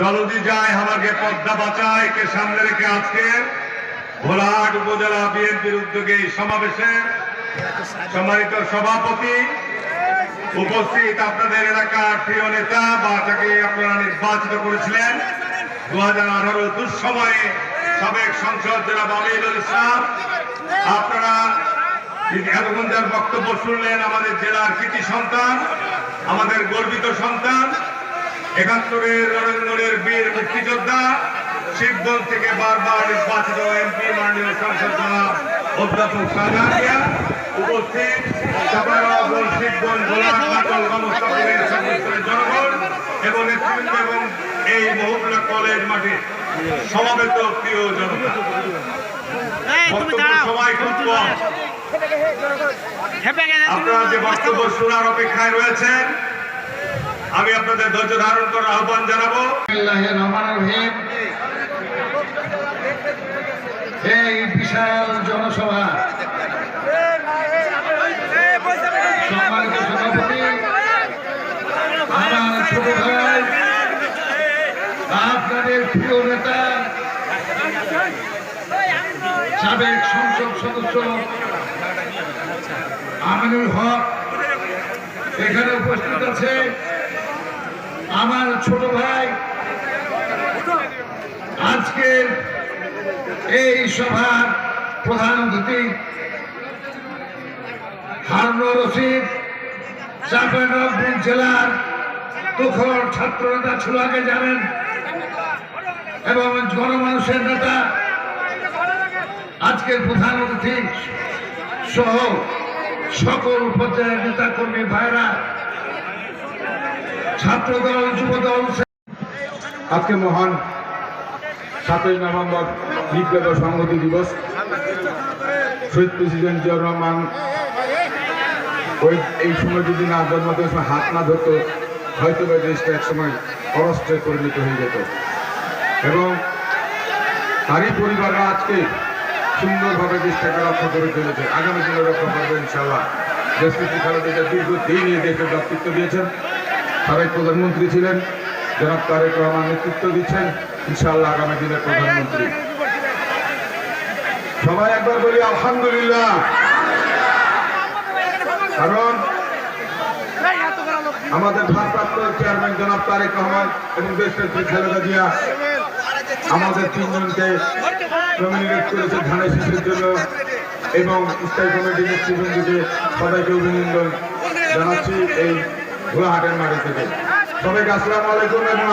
চলদি যায় আমাকে পদ্মা বাঁচায়। কে সামনে রেখে আজকে? ভোলাহাট উপজেলা বিএনপির উদ্যোগে সমাবেশে সম্মানিত সভাপতি উপস্থিত আপনাদের এলাকার প্রিয় নেতা বা যাকে আপনারা নির্বাচিত করেছিলেন। দু হাজার আঠারো দুঃসময়ে সাবেক সংসদ জেলা আমিরুল ইসলাম আপনারা এতক্ষণ যার বক্তব্য শুনলেন, আমাদের জেলার কৃতি সন্তান, আমাদের গর্বিত সন্তান একাত্তরের রণাঙ্গনের বীর মুক্তিযোদ্ধা শিবগঞ্জ থেকে বারবার নির্বাচিত এমপি মাননীয় সংসদ জনাব অধ্যাপক শাহজাহানিয়া উপস্থিত শিবগঞ্জ জনগণ এবং নেতৃবৃন্দ এবং এই মহকুলা কলেজ মাঠে সমাবেত প্রিয় জনতা। সময় খুব কম। আপনারা যে বক্তব্য শোনার অপেক্ষায় রয়েছেন আমি আপনাদের ধৈর্য ধারণ করার আহ্বান জানাব। এই বিশাল জনসভা। সম্মানিত সভাপতি, আমার আপনাদের প্রিয় নেতা, সাবেক সংসদ সদস্য, আমিনুল হক, এখানে উপস্থিত আছে। আমার ছোট ভাই, আজকের এই সভার প্রধান অতিথি, হারুনুর রশিদ চাঁপাইনবাবগঞ্জ জেলার তুখর ছাত্র নেতা ছিল, আগে জানেন, এবং গণমানুষের নেতা, আজকের প্রধান অতিথি সহ সকল পর্যায়ের নেতা কর্মী ভাইরা ছাত্রদল যুবদল আজকে মহান সাতই নভেম্বর বিপ্লব সংহতি দিবস। শহীদ প্রেসিডেন্ট জিয়াউর রহমান ওই এই সময় যদি না জন্মাতে হাত না ধরতো হয়তো বা দেশটা একসময় অরস্ত্রে পরিণত হয়ে যেত। এবং তারই পরিবাররা আজকে সুন্দরভাবে দেশটাকে রক্ষা করে চলেছে। আগামী দিনে রক্ষা করবে ইনশাল্লাহ দেশনেত্রী খালেদা জিয়া দীর্ঘদিন এই দেশের নেতৃত্ব দিয়েছেন। সাবেক প্রধানমন্ত্রী ছিলেন, জনাব তারেক রহমান নেতৃত্ব দিচ্ছেন, ইনশাআল্লাহ আগামী দিনের প্রধানমন্ত্রী। সবাই একবার বলি আলহামদুলিল্লাহ। কারণ আমাদের ভারপ্রাপ্ত চেয়ারম্যান জনাব তারেক রহমান এবং দেশনেত্রী খালেদা জিয়া আমাদের তিনজনকে নমিনেট করেছে ধানের শীষের জন্য এবং স্থায়ী কমিটির নেতৃবৃন্দকে সবাইকে অভিনন্দন জানাচ্ছি এই ঘোড়াহাটের মাঠে থেকে। সবাইকে আসসালামু আলাইকুম এবং